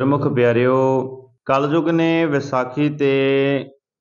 ਪ੍ਰਮੁੱਖ ਪਿਆਰਿਓ, ਕਲਯੁਗ ਨੇ ਵਿਸਾਖੀ ਤੇ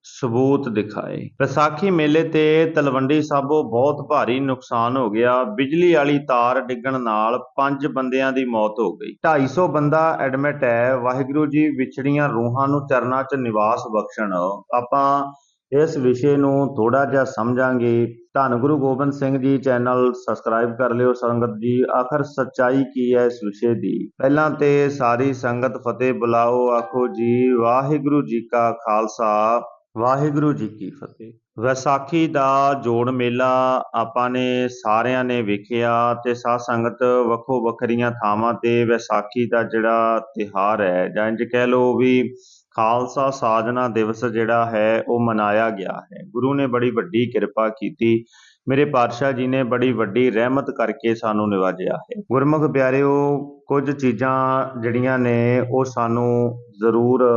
ਸਬੂਤ ਦਿਖਾਏ। ਵਿਸਾਖੀ ਮੇਲੇ ਤੇ ਤਲਵੰਡੀ ਸਾਬੋ ਬਹੁਤ ਭਾਰੀ ਨੁਕਸਾਨ ਹੋ ਗਿਆ। ਬਿਜਲੀ ਵਾਲੀ ਤਾਰ ਡਿੱਗਣ ਨਾਲ ਪੰਜ ਬੰਦਿਆਂ ਦੀ ਮੌਤ ਹੋ ਗਈ। 250 ਬੰਦਾ ਐਡਮਿਟ ਹੈ। ਵਾਹਿਗੁਰੂ ਜੀ ਵਿਛੜੀਆਂ ਰੂਹਾਂ ਨੂੰ ਚਰਨਾਂ 'ਚ ਨਿਵਾਸ ਬਖਸ਼ਣ। ਆਪਾਂ ਇਸ ਵਿਸ਼ੇ ਨੂੰ ਥੋੜਾ ਜਿਹਾ ਸਮਝਾਂਗੇ। ਧੰਨ ਗੁਰੂ ਗੋਬਿੰਦ ਸਿੰਘ ਜੀ ਚੈਨਲ ਸਬਸਕ੍ਰਾਈਬ ਕਰ ਲਿਓ। ਸੰਗਤ ਜੀ, ਆਖਰ ਸੱਚਾਈ ਕੀ ਹੈ ਇਸ ਵਿਸ਼ੇ ਦੀ? ਪਹਿਲਾਂ ਤੇ ਸਾਰੀ ਸੰਗਤ ਫਤਿਹ ਬੁਲਾਓ। ਆਖੋ ਜੀ, ਵਾਹਿਗੁਰੂ ਜੀ ਕਾ ਖਾਲਸਾ। ਵਾਹਿਗੁਰੂ ਜੀ ਕੀ ਫਤਿਹ। ਵਿਸਾਖੀ ਦਾ ਜੋੜ ਮੇਲਾ ਆਪਾਂ ਨੇ ਸਾਰਿਆਂ ਨੇ ਵੇਖਿਆ ਤੇ ਸਾਧ ਸੰਗਤ ਵੱਖੋ ਵੱਖਰੀਆਂ ਥਾਵਾਂ ਤੇ ਵਿਸਾਖੀ ਦਾ ਜਿਹੜਾ ਤਿਹਾਰ ਹੈ, ਜਾਂ ਇੰਜ ਕਹਿ ਲਓ ਵੀ ਖਾਲਸਾ ਸਾਜਨਾ ਦਿਵਸ ਜਿਹੜਾ ਹੈ, ਉਹ ਮਨਾਇਆ ਗਿਆ ਹੈ। ਗੁਰੂ ਨੇ ਬੜੀ ਵੱਡੀ ਕਿਰਪਾ ਕੀਤੀ। ਮੇਰੇ ਪਾਤਸ਼ਾਹ ਜੀ ਨੇ ਬੜੀ ਵੱਡੀ ਰਹਿਮਤ ਕਰਕੇ ਸਾਨੂੰ ਨਿਵਾਜਿਆ ਹੈ। ਗੁਰਮੁਖ ਪਿਆਰਿਓ, ਕੁਝ ਚੀਜ਼ਾਂ ਜਿਹੜੀਆਂ ਨੇ, ਉਹ ਸਾਨੂੰ ਜ਼ਰੂਰ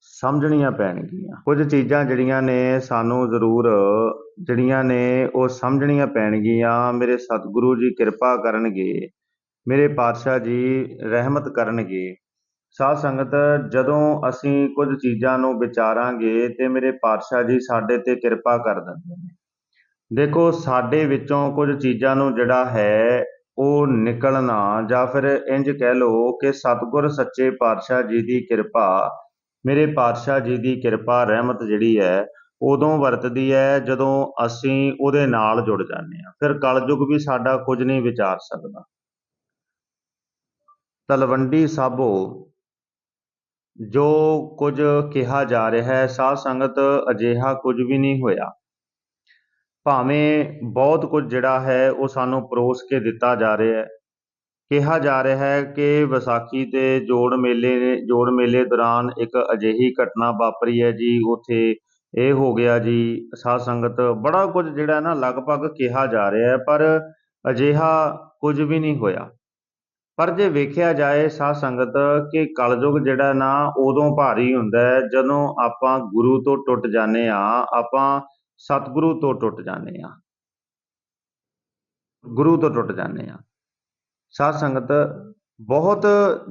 ਸਮਝਣੀਆਂ ਪੈਣਗੀਆਂ। ਕੁਝ ਚੀਜ਼ਾਂ ਜਿਹੜੀਆਂ ਨੇ, ਸਾਨੂੰ ਜ਼ਰੂਰ ਜਿਹੜੀਆਂ ਨੇ, ਉਹ ਸਮਝਣੀਆਂ ਪੈਣਗੀਆਂ। ਮੇਰੇ ਸਤਿਗੁਰੂ ਜੀ ਕਿਰਪਾ ਕਰਨਗੇ। ਮੇਰੇ ਪਾਤਸ਼ਾਹ ਜੀ ਰਹਿਮਤ ਕਰਨਗੇ। ਸਾਧ ਸੰਗਤ, ਜਦੋਂ ਅਸੀਂ ਕੁਝ ਚੀਜ਼ਾਂ ਨੂੰ ਵਿਚਾਰਾਂਗੇ ਤੇ ਮੇਰੇ ਪਾਤਸ਼ਾਹ ਜੀ ਸਾਡੇ ਤੇ ਕਿਰਪਾ ਕਰ ਦਿੰਦੇ ਨੇ। ਦੇਖੋ, ਸਾਡੇ ਵਿੱਚੋਂ ਕੁਝ ਚੀਜ਼ਾਂ ਨੂੰ ਜਿਹੜਾ ਹੈ, ਉਹ ਨਿਕਲਣਾ ਜਾਂ ਫਿਰ ਇੰਜ ਕਹਿ ਲਓ ਕਿ ਸਤਿਗੁਰ ਸੱਚੇ ਪਾਤਸ਼ਾਹ ਜੀ ਦੀ ਕਿਰਪਾ, ਮੇਰੇ ਪਾਤਸ਼ਾਹ ਜੀ ਦੀ ਕਿਰਪਾ, ਰਹਿਮਤ ਜਿਹੜੀ ਹੈ, ਉਦੋਂ ਵਰਤਦੀ ਹੈ ਜਦੋਂ ਅਸੀਂ ਉਹਦੇ ਨਾਲ ਜੁੜ ਜਾਂਦੇ ਹਾਂ। ਫਿਰ ਕਲਯੁਗ ਵੀ ਸਾਡਾ ਕੁਝ ਨਹੀਂ ਵਿਚਾਰ ਸਕਦਾ। ਤਲਵੰਡੀ ਸਾਬੋ ਜੋ ਕੁਝ ਕਿਹਾ ਜਾ ਰਿਹਾ ਹੈ, ਸਾਧ ਸੰਗਤ ਅਜਿਹਾ ਕੁਝ ਵੀ ਨਹੀਂ ਹੋਇਆ। ਭਾਵੇਂ ਬਹੁਤ ਕੁਝ ਜਿਹੜਾ ਹੈ, ਉਹ ਸਾਨੂੰ ਪਰੋਸ ਕੇ ਦਿੱਤਾ ਜਾ ਰਿਹਾ ਹੈ। ਕਿਹਾ ਜਾ ਰਿਹਾ ਹੈ ਕਿ ਵਿਸਾਖੀ ਤੇ ਜੋੜ ਮੇਲੇ ਨੇ ਜੋੜ ਮੇਲੇ ਦੌਰਾਨ ਇੱਕ ਅਜਿਹੀ ਘਟਨਾ ਵਾਪਰੀ ਹੈ ਜੀ, ਉਥੇ ਇਹ ਹੋ ਗਿਆ ਜੀ, ਸਾਧ ਸੰਗਤ ਬੜਾ ਕੁਝ ਜਿਹੜਾ ਨਾ ਲਗਭਗ ਕਿਹਾ ਜਾ ਰਿਹਾ ਹੈ, ਪਰ ਅਜਿਹਾ ਕੁਝ ਵੀ ਨਹੀਂ ਹੋਇਆ। ਪਰ ਜੇ ਵੇਖਿਆ ਜਾਏ ਸਾਧ ਸੰਗਤ ਕਿ ਕਲਯੁਗ ਜਿਹੜਾ ਨਾ, ਉਦੋਂ ਭਾਰੀ ਹੁੰਦਾ ਹੈ, ਜਦੋਂ ਆਪਾਂ ਗੁਰੂ ਤੋਂ ਟੁੱਟ ਜਾਂਦੇ ਆ ਆਪਾਂ ਸਤਿਗੁਰੂ ਤੋਂ ਟੁੱਟ ਜਾਂਦੇ ਆ ਗੁਰੂ ਤੋਂ ਟੁੱਟ ਜਾਂਦੇ ਆ ਸਾਧ ਸੰਗਤ ਬਹੁਤ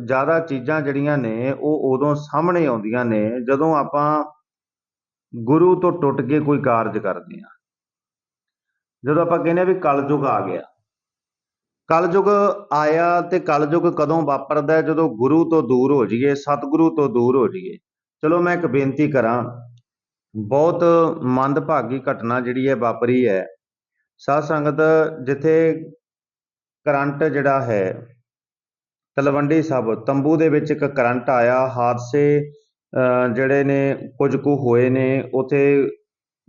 ਜ਼ਿਆਦਾ ਚੀਜ਼ਾਂ ਜਿਹੜੀਆਂ ਨੇ, ਉਹ ਉਦੋਂ ਸਾਹਮਣੇ ਆਉਂਦੀਆਂ ਨੇ, ਜਦੋਂ ਆਪਾਂ ਗੁਰੂ ਤੋਂ ਟੁੱਟ ਕੇ ਕੋਈ ਕਾਰਜ ਕਰਦੇ ਆ ਜਦੋਂ ਆਪਾਂ ਕਹਿੰਦੇ ਆ ਵੀ ਕਲਯੁਗ ਆ ਗਿਆ ਕਲਯੁਗ ਆਇਆ ਤੇ ਕਲਯੁਗ ਕਦੋਂ ਵਾਪਰਦਾ ਜਦੋਂ ਗੁਰੂ ਤੋਂ ਦੂਰ ਹੋ ਜਾਈਏ, ਸਤਿਗੁਰੂ ਤੋਂ ਦੂਰ ਹੋ ਜਾਈਏ। ਚਲੋ ਮੈਂ ਇੱਕ ਬੇਨਤੀ ਕਰਾਂ, ਬਹੁਤ ਮੰਦਭਾਗੀ ਘਟਨਾ ਜਿਹੜੀ ਹੈ ਵਾਪਰੀ ਹੈ। ਸਾਧ ਸੰਗਤ, ਜਿੱਥੇ ਕਰੰਟ ਜਿਹੜਾ ਹੈ, ਤਲਵੰਡੀ ਸਭ ਤੰਬੂ ਦੇ ਵਿੱਚ ਇੱਕ ਕਰੰਟ ਆਇਆ, ਹਾਦਸੇ ਜਿਹੜੇ ਨੇ, ਕੁਝ ਕੁ ਹੋਏ ਨੇ, ਉਥੇ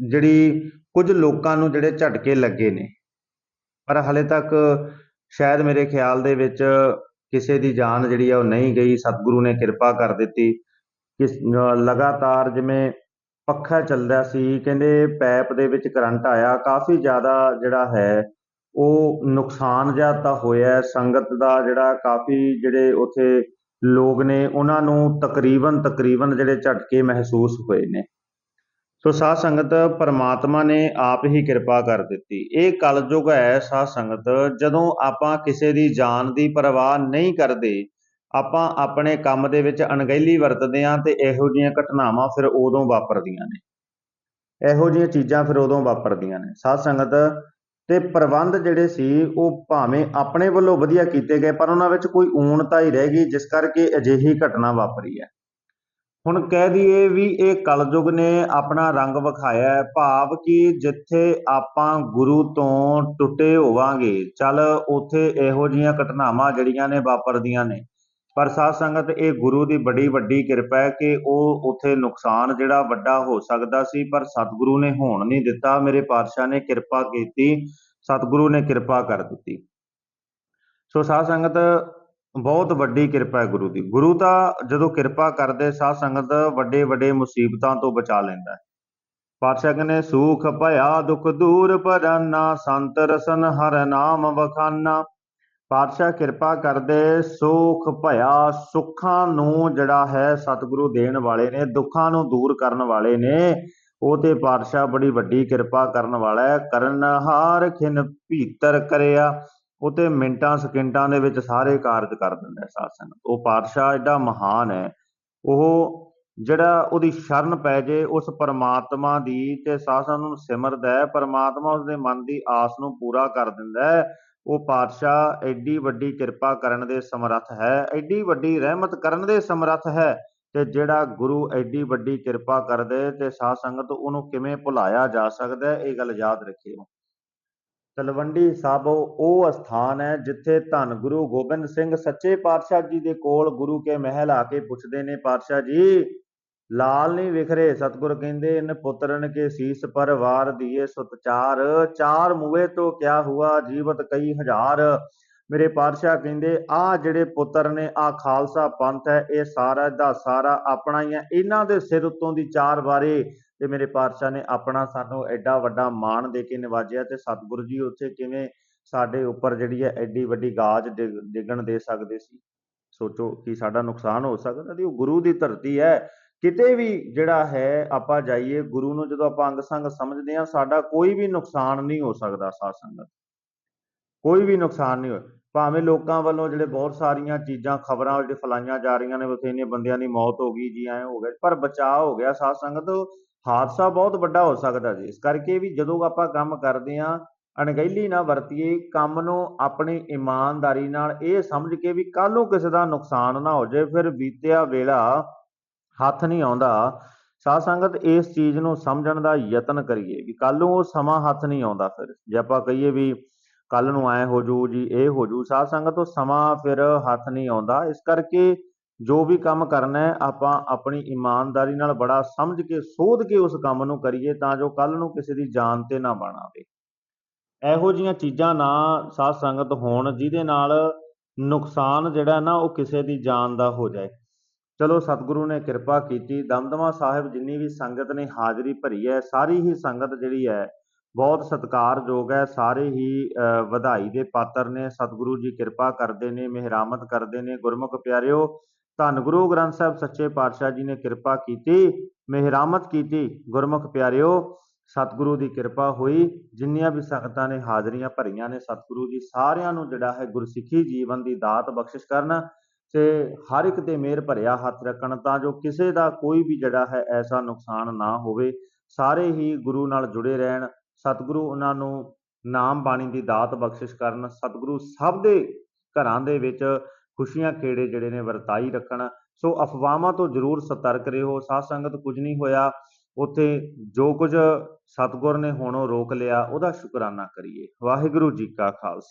ਜਿਹੜੀ ਕੁਝ ਲੋਕਾਂ ਨੂੰ ਜਿਹੜੇ ਝਟਕੇ ਲੱਗੇ ਨੇ। ਪਰ ਹਲੇ ਤੱਕ ਸ਼ਾਇਦ ਮੇਰੇ ਖਿਆਲ ਦੇ ਵਿੱਚ ਕਿਸੇ ਦੀ ਜਾਨ ਜਿਹੜੀ ਆ ਉਹ ਨਹੀਂ ਗਈ, ਸਤਿਗੁਰੂ ਨੇ ਕਿਰਪਾ ਕਰ ਦਿੱਤੀ। ਕਿਸ ਲਗਾਤਾਰ ਜਿਵੇਂ ਪੱਖਾ ਚੱਲਦਾ ਸੀ, ਕਹਿੰਦੇ ਪੈਪ ਦੇ ਵਿੱਚ ਕਰੰਟ ਆਇਆ, ਕਾਫੀ ਜ਼ਿਆਦਾ ਜਿਹੜਾ ਹੈ, ਉਹ ਨੁਕਸਾਨ ਜਿਹਾ ਤਾਂ ਹੋਇਆ। ਸੰਗਤ ਦਾ ਜਿਹੜਾ ਕਾਫੀ ਜਿਹੜੇ ਉਥੇ ਲੋਕ ਨੇ, ਉਹਨਾਂ ਨੂੰ ਤਕਰੀਬਨ ਤਕਰੀਬਨ ਜਿਹੜੇ ਝਟਕੇ ਮਹਿਸੂਸ ਹੋਏ ਨੇ। ਸੋ ਸਾਧ ਸੰਗਤ ਪਰਮਾਤਮਾ ਨੇ ਆਪ ਹੀ ਕਿਰਪਾ ਕਰ ਦਿੱਤੀ। ਇਹ ਕਲਯੁਗ ਹੈ ਸਾਧ ਸੰਗਤ। ਜਦੋਂ ਆਪਾਂ ਕਿਸੇ ਦੀ ਜਾਨ ਦੀ ਪਰਵਾਹ ਨਹੀਂ ਕਰਦੇ, ਆਪਾਂ ਆਪਣੇ ਕੰਮ ਦੇ ਵਿੱਚ ਅਣਗਹਿਲੀ ਵਰਤਦੇ ਆਂ ਤੇ ਇਹੋ ਜਿਹੀਆਂ ਘਟਨਾਵਾਂ ਫਿਰ ਉਦੋਂ ਵਾਪਰਦੀਆਂ ਨੇ। ਇਹੋ ਜਿਹੀਆਂ ਚੀਜ਼ਾਂ ਫਿਰ ਉਦੋਂ ਵਾਪਰਦੀਆਂ ਨੇ। ਸਾਧ ਸੰਗਤ ਤੇ ਪ੍ਰਬੰਧ ਜਿਹੜੇ ਸੀ, ਉਹ ਭਾਵੇਂ ਆਪਣੇ ਵੱਲੋਂ ਵਧੀਆ ਕੀਤੇ ਗਏ, ਪਰ ਉਹਨਾਂ ਵਿੱਚ ਕੋਈ ਊਣਤਾ ਹੀ ਰਹਿ ਗਈ, ਜਿਸ ਕਰਕੇ ਅਜਿਹੀ ਘਟਨਾ ਵਾਪਰੀ ਹੈ। ਹੁਣ ਕਹਿ ਦਈਏ ਵੀ ਇਹ ਕਲਯੁਗ ਨੇ ਆਪਣਾ ਰੰਗ ਵਿਖਾਇਆ ਹੈ, ਭਾਵ ਕਿ ਜਿੱਥੇ ਆਪਾਂ ਗੁਰੂ ਤੋਂ ਟੁੱਟੇ ਹੋਵਾਂਗੇ, ਚੱਲ ਉੱਥੇ ਇਹੋ ਜੀਆਂ ਘਟਨਾਵਾਂ ਜਿਹੜੀਆਂ ਨੇ ਵਾਪਰਦੀਆਂ ਨੇ। ਪਰ ਸਾਧ ਸੰਗਤ, ਇਹ ਗੁਰੂ ਦੀ ਬੜੀ ਵੱਡੀ ਕਿਰਪਾ ਹੈ ਕਿ ਉਹ ਉੱਥੇ ਨੁਕਸਾਨ ਜਿਹੜਾ ਵੱਡਾ ਹੋ ਸਕਦਾ ਸੀ, ਪਰ ਸਤਿਗੁਰੂ ਨੇ ਹੋਣ ਨਹੀਂ ਦਿੱਤਾ। ਮੇਰੇ ਪਾਤਸ਼ਾਹ ਨੇ ਕਿਰਪਾ ਕੀਤੀ, ਸਤਿਗੁਰੂ ਨੇ ਕਿਰਪਾ ਕਰ ਦਿੱਤੀ। ਸੋ ਸਾਧ ਸੰਗਤ ਬਹੁਤ ਵੱਡੀ ਕਿਰਪਾ ਹੈ ਗੁਰੂ ਦੀ। ਗੁਰੂ ਤਾਂ ਜਦੋਂ ਕਿਰਪਾ ਕਰਦੇ, ਸਾਧ ਸੰਗਤ ਵੱਡੇ ਵੱਡੇ ਮੁਸੀਬਤਾਂ ਤੋਂ ਬਚਾ ਲੈਂਦਾ ਹੈ। ਪਾਤਸ਼ਾਹ ਕਹਿੰਦੇ, ਸੁਖ, ਭਇਆ, ਦੁਖ, ਦੂਰ, ਪਰਾਨਾ, ਸੰਤ, ਰਸਨ, ਹਰ ਨਾਮ, ਵਖਾਨਾ। ਪਾਤਸ਼ਾਹ ਕਿਰਪਾ ਕਰਦੇ, ਸੁਖ, ਭਇਆ, ਸੁੱਖਾਂ ਨੂੰ ਜਿਹੜਾ ਹੈ ਸਤਿਗੁਰੂ ਦੇਣ ਵਾਲੇ ਨੇ, ਦੁੱਖਾਂ ਨੂੰ ਦੂਰ ਕਰਨ ਵਾਲੇ ਨੇ, ਉਹ ਤੇ ਪਾਤਸ਼ਾਹ ਬੜੀ ਵੱਡੀ ਕਿਰਪਾ ਕਰਨ ਵਾਲਾ ਹੈ। ਕਰਨ ਹਾਰ ਖਿਨ ਭੀਤਰ ਕਰਿਆ ਉਹ ਤੇ ਮਿੰਟਾਂ, ਸਕਿੰਟਾਂ ਦੇ ਵਿੱਚ ਸਾਰੇ ਕਾਰਜ ਕਰ ਦਿੰਦਾ ਹੈ ਸਾਧ ਸੰਗਤ ਉਹ ਪਾਤਸ਼ਾਹ ਐਡਾ ਮਹਾਨ ਹੈ, ਉਹ ਜਿਹੜਾ ਉਹਦੀ ਸ਼ਰਨ ਪੈ ਜੇ, ਉਸ ਪਰਮਾਤਮਾ ਦੀ ਤੇ ਸਾਧ ਨੂੰ ਸਿਮਰਦਾ ਹੈ, ਪਰਮਾਤਮਾ ਉਸਦੇ ਮਨ ਦੀ ਆਸ ਨੂੰ ਪੂਰਾ ਕਰ ਦਿੰਦਾ ਹੈ। ਉਹ ਪਾਤਸ਼ਾਹ ਐਡੀ ਵੱਡੀ ਕਿਰਪਾ ਕਰਨ ਦੇ ਸਮਰੱਥ ਹੈ, ਐਡੀ ਵੱਡੀ ਰਹਿਮਤ ਕਰਨ ਦੇ ਸਮਰੱਥ ਹੈ ਤੇ ਜਿਹੜਾ ਗੁਰੂ ਐਡੀ ਵੱਡੀ ਕਿਰਪਾ ਕਰਦੇ ਤੇ ਸਾਧ ਸੰਗਤ ਉਹਨੂੰ ਕਿਵੇਂ ਭੁਲਾਇਆ ਜਾ ਸਕਦਾ ਇਹ ਗੱਲ ਯਾਦ ਰੱਖਿਓ। ਤਲਵੰਡੀ ਸਾਬੋ, ਉਹ ਅਸਥਾਨ ਹੈ ਜਿੱਥੇ ਧੰਨ ਗੁਰੂ ਗੋਬਿੰਦ ਸਿੰਘ ਸੱਚੇ ਪਾਤਸ਼ਾਹ ਜੀ ਦੇ ਕੋਲ ਗੁਰੂ ਕੇ ਮਹਿਲ ਆ ਕੇ ਪੁੱਛਦੇ ਨੇ, ਪਾਤਸ਼ਾਹ ਜੀ, ਲਾਲ ਨਹੀਂ ਵਿਖਰੇ ਸਤਿਗੁਰ ਕਹਿੰਦੇ, ਇਨ ਪੁੱਤਰਨ ਕੇ ਸੀਸ ਪਰ ਵਾਰ ਦੀਏ ਸੁਤ ਚਾਰ ਚਾਰ ਤੋਂ ਕਿਆ ਹੁਆ ਜੀਵਤ ਕਈ ਹਜ਼ਾਰ। ਮੇਰੇ ਪਾਤਸ਼ਾਹ ਕਹਿੰਦੇ ਆ ਜਿਹੜੇ ਪੁੱਤਰ ਨੇ ਆ ਖਾਲਸਾ ਪੰਥ ਹੈ, ਇਹ ਸਾਰਾ ਦਾ ਸਾਰਾ ਆਪਣਾ ਹੀ ਹੈ। ਇਹਨਾਂ ਦੇ ਸਿਰ ਉੱਤੋਂ ਦੀ ਚਾਰ ਵਾਰੇ ਤੇ ਮੇਰੇ ਪਾਤਸ਼ਾਹ ਨੇ ਆਪਣਾ ਸਾਨੂੰ ਐਡਾ ਵੱਡਾ ਮਾਣ ਦੇ ਕੇ ਨਿਵਾਜਿਆ ਤੇ ਸਤਿਗੁਰੂ ਜੀ ਉੱਥੇ ਕਿਵੇਂ ਸਾਡੇ ਉੱਪਰ ਜਿਹੜੀ ਹੈ ਐਡੀ ਵੱਡੀ ਗਾਜ ਡਿੱਗ- ਡਿੱਗਣ ਦੇ ਸਕਦੇ ਸੀ। ਸੋਚੋ ਕਿ ਸਾਡਾ ਨੁਕਸਾਨ ਹੋ ਸਕਦਾ ਸੀ। ਉਹ ਗੁਰੂ ਦੀ ਧਰਤੀ ਹੈ। ਕਿਤੇ ਵੀ ਜਿਹੜਾ ਹੈ, ਆਪਾਂ ਜਾਈਏ, ਗੁਰੂ ਨੂੰ ਜਦੋਂ ਆਪਾਂ ਅੰਗ ਸੰਗ ਸਮਝਦੇ ਹਾਂ, ਸਾਡਾ ਕੋਈ ਵੀ ਨੁਕਸਾਨ ਨਹੀਂ ਹੋ ਸਕਦਾ ਸਾਧ ਸੰਗਤ। ਕੋਈ ਵੀ ਨੁਕਸਾਨ ਨਹੀਂ ਹੋਇਆ ਭਾਵੇਂ ਲੋਕਾਂ ਵੱਲੋਂ ਜਿਹੜੇ ਬਹੁਤ ਸਾਰੀਆਂ ਚੀਜ਼ਾਂ, ਖਬਰਾਂ ਜਿਹੜੇ ਫਲਾਈਆਂ ਜਾ ਰਹੀਆਂ ਨੇ ਬਥੇਰੀਆਂ ਬੰਦਿਆਂ ਦੀ ਮੌਤ ਹੋ ਗਈ, ਜੀ ਐ ਹੋ ਗਿਆ, ਪਰ ਬਚਾਅ ਹੋ ਗਿਆ, ਸਾਧ ਸੰਗਤ ਹਾਦਸਾ ਬਹੁਤ ਵੱਡਾ ਹੋ ਸਕਦਾ ਜੀ। ਇਸ ਕਰਕੇ ਵੀ ਜਦੋਂ ਆਪਾਂ ਕੰਮ ਕਰਦੇ ਹਾਂ, ਅਣਗਹਿਲੀ ਨਾ ਵਰਤੀਏ, ਕੰਮ ਨੂੰ ਆਪਣੀ ਇਮਾਨਦਾਰੀ ਨਾਲ ਇਹ ਸਮਝ ਕੇ ਵੀ ਕੱਲ ਨੂੰ ਕਿਸੇ ਦਾ ਨੁਕਸਾਨ ਨਾ ਹੋ ਜਾਏ, ਫਿਰ ਬੀਤਿਆ ਵੇਲਾ ਹੱਥ ਨਹੀਂ ਆਉਂਦਾ। ਸਾਧ ਸੰਗਤ ਇਸ ਚੀਜ਼ ਨੂੰ ਸਮਝਣ ਦਾ ਯਤਨ ਕਰੀਏ ਵੀ ਕੱਲ ਨੂੰ ਉਹ ਸਮਾਂ ਹੱਥ ਨਹੀਂ ਆਉਂਦਾ ਫਿਰ। ਜੇ ਆਪਾਂ ਕਹੀਏ ਵੀ ਕੱਲ ਨੂੰ ਐ ਹੋ ਜੂ ਜੀ, ਇਹ ਹੋ ਜੂ ਸਾਧ ਸੰਗਤ ਤੋਂ ਸਮਾਂ ਫਿਰ ਹੱਥ ਨਹੀਂ ਆਉਂਦਾ। ਇਸ ਕਰਕੇ ਜੋ ਵੀ ਕੰਮ ਕਰਨਾ ਹੈ, ਆਪਾਂ ਆਪਣੀ ਇਮਾਨਦਾਰੀ ਨਾਲ ਬੜਾ ਸਮਝ ਕੇ, ਸੋਧ ਕੇ ਉਸ ਕੰਮ ਨੂੰ ਕਰੀਏ ਤਾਂ ਜੋ ਕੱਲ ਨੂੰ ਕਿਸੇ ਦੀ ਜਾਨ ਤੇ ਨਾ ਬਣ ਆਵੇ। ਇਹੋ ਜੀਆਂ ਚੀਜ਼ਾਂ ਨਾ ਸਾਧ ਸੰਗਤ ਹੋਣ, ਜਿਹਦੇ ਨਾਲ ਨੁਕਸਾਨ ਜਿਹੜਾ ਨਾ ਉਹ ਕਿਸੇ ਦੀ ਜਾਨ ਦਾ ਹੋ ਜਾਏ। ਚਲੋ ਸਤਿਗੁਰੂ ਨੇ ਕਿਰਪਾ ਕੀਤੀ। ਦਮਦਮਾ ਸਾਹਿਬ ਜਿੰਨੀ ਵੀ ਸੰਗਤ ਨੇ ਹਾਜ਼ਰੀ ਭਰੀ ਹੈ, ਸਾਰੀ ਹੀ ਸੰਗਤ ਜਿਹੜੀ ਹੈ ਬਹੁਤ ਸਤਿਕਾਰਯੋਗ ਹੈ ਸਾਰੇ ਹੀ ਅ, ਵਧਾਈ ਦੇ ਪਾਤਰ ਨੇ ਸਤਿਗੁਰੂ ਜੀ ਕਿਰਪਾ ਕਰਦੇ ਨੇ ਮਿਹਰਾਮਤ ਕਰਦੇ ਨੇ ਗੁਰਮੁਖ ਪਿਆਰਿਓ ਧੰਨ ਗੁਰੂ ਗ੍ਰੰਥ ਸਾਹਿਬ ਸੱਚੇ ਪਾਤਸ਼ਾਹ ਜੀ ਨੇ ਕਿਰਪਾ ਕੀਤੀ ਮਿਹਰਾਮਤ ਕੀਤੀ ਗੁਰਮੁਖ ਪਿਆਰਿਓ ਸਤਿਗੁਰੂ ਦੀ ਕਿਰਪਾ ਹੋਈ ਜਿੰਨੀਆਂ ਵੀ ਸੰਗਤਾਂ ਨੇ ਹਾਜ਼ਰੀਆਂ ਭਰੀਆਂ ਨੇ ਸਤਿਗੁਰੂ ਜੀ ਸਾਰਿਆਂ ਨੂੰ ਜਿਹੜਾ ਹੈ ਗੁਰਸਿੱਖੀ ਜੀਵਨ ਦੀ ਦਾਤ ਬਖਸ਼ਿਸ਼ ਕਰਨ ਤੇ ਹਰ ਇੱਕ ਤੇ ਮਿਹਰ ਭਰਿਆ ਹੱਥ ਰੱਖਣ ਤਾਂ ਜੋ ਕਿਸੇ ਦਾ ਕੋਈ ਵੀ ਜਿਹੜਾ ਹੈ ਐਸਾ ਨੁਕਸਾਨ ਨਾ ਹੋਵੇ ਸਾਰੇ ਹੀ ਗੁਰੂ ਨਾਲ ਜੁੜੇ ਰਹਿਣ ਸਤਿਗੁਰੂ ਉਹਨਾਂ ਨੂੰ ਨਾਮ ਬਾਣੀ ਦੀ ਦਾਤ ਬਖਸ਼ਿਸ਼ ਕਰਨ, ਸਤਿਗੁਰੂ ਸਭ ਦੇ ਘਰਾਂ ਦੇ ਵਿੱਚ ਖੁਸ਼ੀਆਂ ਖੇੜੇ ਜਿਹੜੇ ਨੇ ਵਰਤਾਈ ਰੱਖਣ। ਸੋ ਅਫਵਾਹਾਂ ਤੋਂ ਜ਼ਰੂਰ ਸਤਰਕ ਰਹੋ, ਸਾਧ ਸੰਗਤ ਕੁਝ ਨਹੀਂ ਹੋਇਆ, ਉੱਥੇ ਜੋ ਕੁਝ ਸਤਿਗੁਰ ਨੇ ਹੁਣ ਉਹ ਰੋਕ ਲਿਆ, ਉਹਦਾ ਸ਼ੁਕਰਾਨਾ ਕਰੀਏ। ਵਾਹਿਗੁਰੂ ਜੀ ਕਾ ਖਾਲਸਾ।